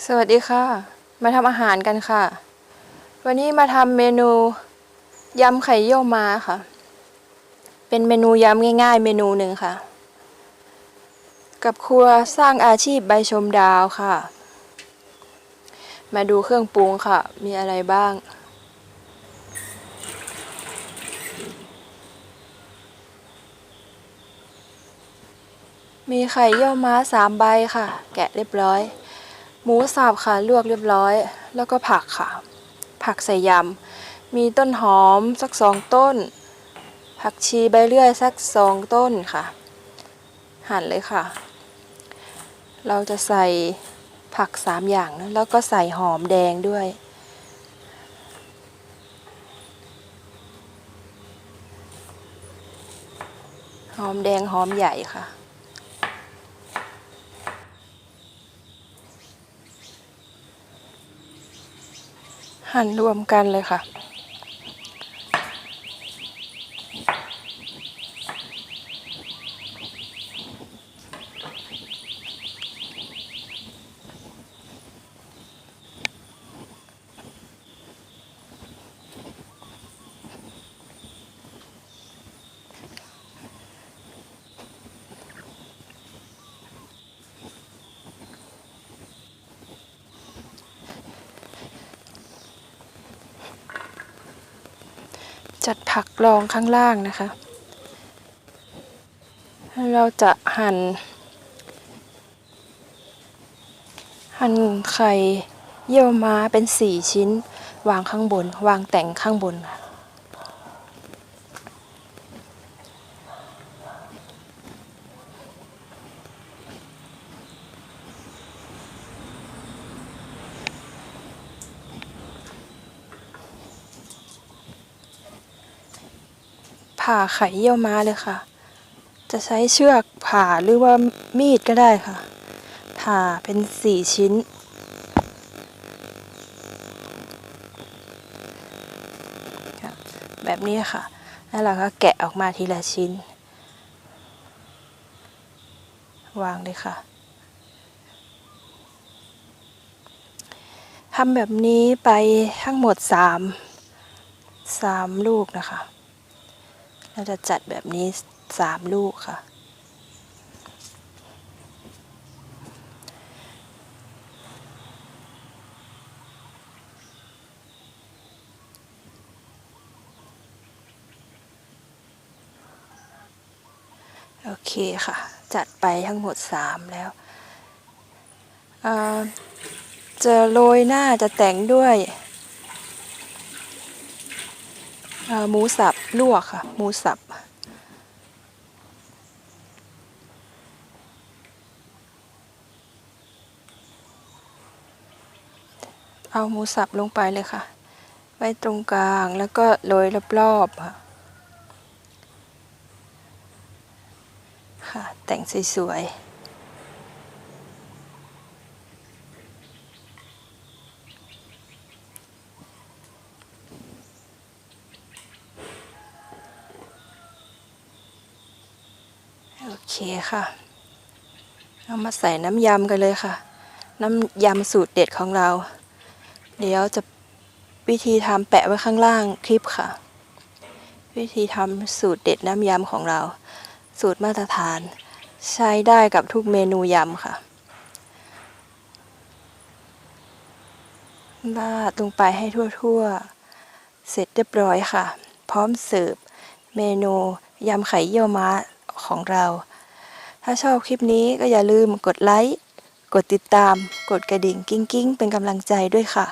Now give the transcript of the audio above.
สวัสดีค่ะ มาทำอาหารกันค่ะ วันนี้มาทำเมนูยำไข่เยี่ยวม้าค่ะ เป็นเมนูยำง่าย ๆ เมนูหนึ่งค่ะ กับครัวสร้างอาชีพใบชมดาวค่ะ มาดูเครื่องปรุงค่ะ มีอะไรบ้าง มีไข่เยี่ยวม้าสามใบค่ะ แกะเรียบร้อย หมูสับค่ะลวกเรียบร้อย แล้วก็ผักค่ะ ผักใส่ยำ มีต้นหอมสักสองต้น ผักชีใบเลื่อยสักสองต้นค่ะ หั่นเลยค่ะ เราจะใส่ผักสามอย่าง แล้วก็ใส่หอมแดงด้วย หอมแดงหอมใหญ่ค่ะ หั่นรวมกันเลยค่ะ จัดผักรองข้างล่างนะคะ เราจะหั่น หั่นไข่เยี่ยวม้าเป็นสี่ชิ้น วางข้างบน วางแต่งข้างบนค่ะ ผ่าไข่เยี่ยวม้าเลยค่ะ จะใช้เชือกผ่าหรือว่ามีดก็ได้ค่ะ ผ่าเป็นสี่ชิ้น แบบนี้ค่ะ แล้วเราก็แกะออกมาทีละชิ้น วางเลยค่ะทำแบบนี้ไปทั้งหมดสามสามลูกนะคะ เราจะจัดแบบนี้สามลูกค่ะ โอเคค่ะ จัดไปทั้งหมดสามแล้วเอ่อจะโรยหน้าจะแต่งด้วยหมูสับ ลวกค่ะ หมูสับ เอาหมูสับลงไปเลยค่ะ ไว้ตรงกลางแล้วก็โรยรอบๆค่ะค่ะ แต่งสวยๆ เคค่ะ เอามาใส่น้ำยำกันเลยค่ะ น้ำยำสูตรเด็ดของเรา เดี๋ยวจะวิธีทำแปะไว้ข้างล่างคลิปค่ะ วิธีทำสูตรเด็ดน้ำยำของเรา สูตรมาตรฐาน ใช้ได้กับทุกเมนูยำค่ะราดลงไปให้ทั่วๆ เสร็จเรียบร้อยค่ะ พร้อมเสิร์ฟเมนูยำไข่เยี่ยวม้าของเรา ถ้าชอบคลิปนี้ก็อย่าลืมกดไลค์ กดติดตาม กดกระดิ่งกิ้งๆ เป็นกำลังใจด้วยค่ะ